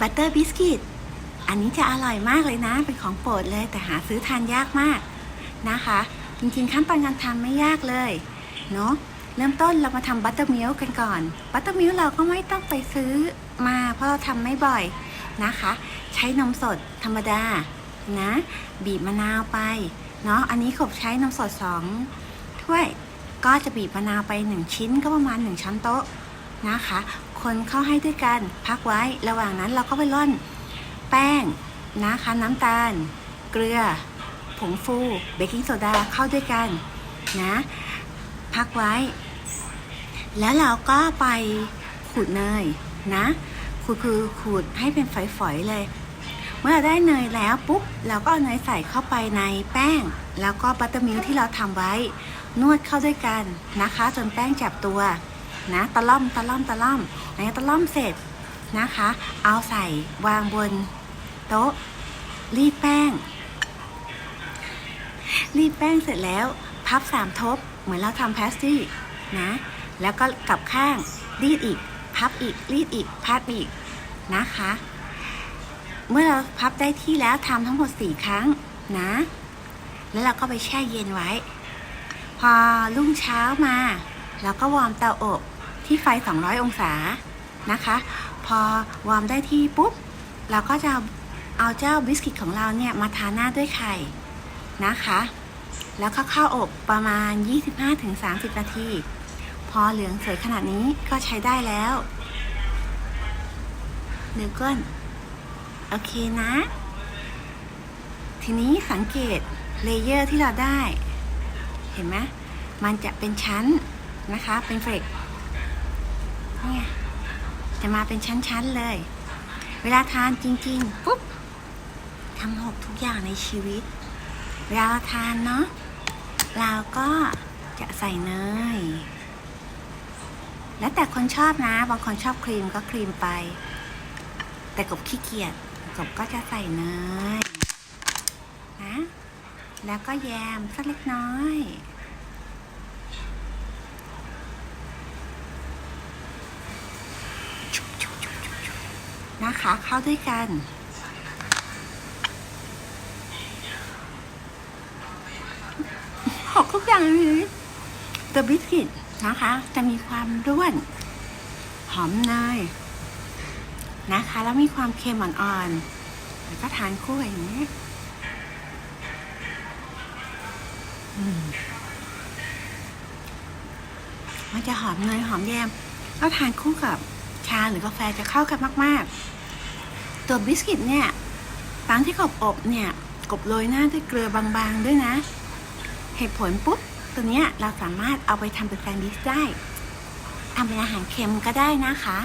บัตเตอร์บิสกิต อันนี้จะอร่อยมากเลยนะ เป็นของโปรดเลยแต่หาซื้อทานยากมากนะคะ จริงๆขั้นตอนการทำไม่ยากเลยเนาะเริ่มต้นเรามาทำบัตเตอร์มิลกันก่อน บัตเตอร์มิลเราก็ไม่ต้องไปซื้อมาเพราะเราทำไม่บ่อยนะคะ ใช้นมสดธรรมดานะ บีบมะนาวไปเนาะอันนี้ขบใช้นมสดสองถ้วยก็จะบีบมะนาวไป 1 ชิ้นก็ประมาณ 1 ช้อนโต๊ะนะคะ คนเข้าให้ด้วยกันพักไว้ระหว่างนั้นเราก็ไปร่อน แป้งนะคะน้ำตาล เกลือ ผงฟูเบกกิ้งโซดาเข้าด้วยกันนะพักไว้ แล้วเราก็ไปขูดเนยนะขูดคือขูดให้เป็นฝอยๆเลย เมื่อเราได้เนยแล้วปุ๊บเราก็เอาเนยใส่เข้าไปในแป้ง แล้วก็บัตเตอร์มิลที่เราทำไว้ นวดเข้าด้วยกันนะคะ จนแป้งจับตัว นะตะล่อมตะล่อมตะล่อมหลังจากตะล่อมเสร็จนะคะ เอาใส่วางบนโต๊ะรีดแป้ง รีดแป้งเสร็จแล้ว พับสามทบเหมือนเราทำพาสตรีนะ แล้วก็กลับข้างรีดอีก พับอีกรีดอีกพับอีกนะคะ เมื่อเราพับได้ที่แล้วทำทั้งหมด4ครั้งนะ แล้วเราก็ไปแช่เย็นไว้ พอรุ่งเช้ามา เราก็วอร์มเตาอบ ที่ไฟ 200 องศานะคะ พอวอร์มได้ที่ปุ๊บ เราก็จะเอาเจ้าบิสกิตของเราเนี่ยมาทาหน้าด้วยไข่นะคะ แล้วก็เข้าอบประมาณ 25-30 นาที พอเหลืองสวยขนาดนี้ก็ใช้ได้แล้วเนื้อก้นโอเคนะ ทีนี้สังเกตเลเยอร์ที่เราได้ เห็นไหมมันจะเป็นชั้นนะคะ เป็นเฟรก นี่ไงจะมาเป็นชั้นๆเลย เวลาทานจริงๆปุ๊บทำหกทุกอย่างในชีวิต เวลาราทานเนาะเราก็จะใส่เนยแล้วแต่คนชอบนะ บางคนชอบครีมก็ครีมไป แต่กบขี้เกียจกบก็จะใส่เนยนะ แล้วก็แยมสักเล็กน้อย นะคะ เข้าด้วยกัน หกทุกอย่างเลยตัวบิสกิตนะคะ จะมีความร่วน หอมเนยนะคะ แล้วมีความเค็มอ่อนๆแล้วก็ทานคู่อย่างนี้มันจะหอมเนยหอมแยมแล้วทานคู่กับ ชาหรือกาแฟจะเข้ากันมากๆ ตัวบิสกิตเนี่ยตอนที่กบอบเนี่ยกบโรยหน้าด้วยเกลือบางๆด้วยนะ เหตุผลปุ๊บตัวเนี้ยเราสามารถเอาไปทำเป็นแซนด์วิชได้ทำเป็นอาหารเค็มก็ได้นะคะ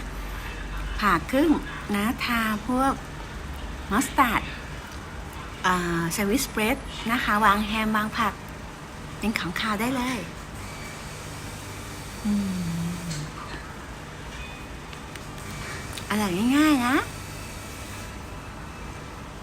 ผ่าครึ่งนะทาพวกมัสตาร์ดแซนด์วิชสเปรดนะคะ วางแฮมวางผัก เป็นของคาวได้เลย อืม อร่อยง่ายๆนะ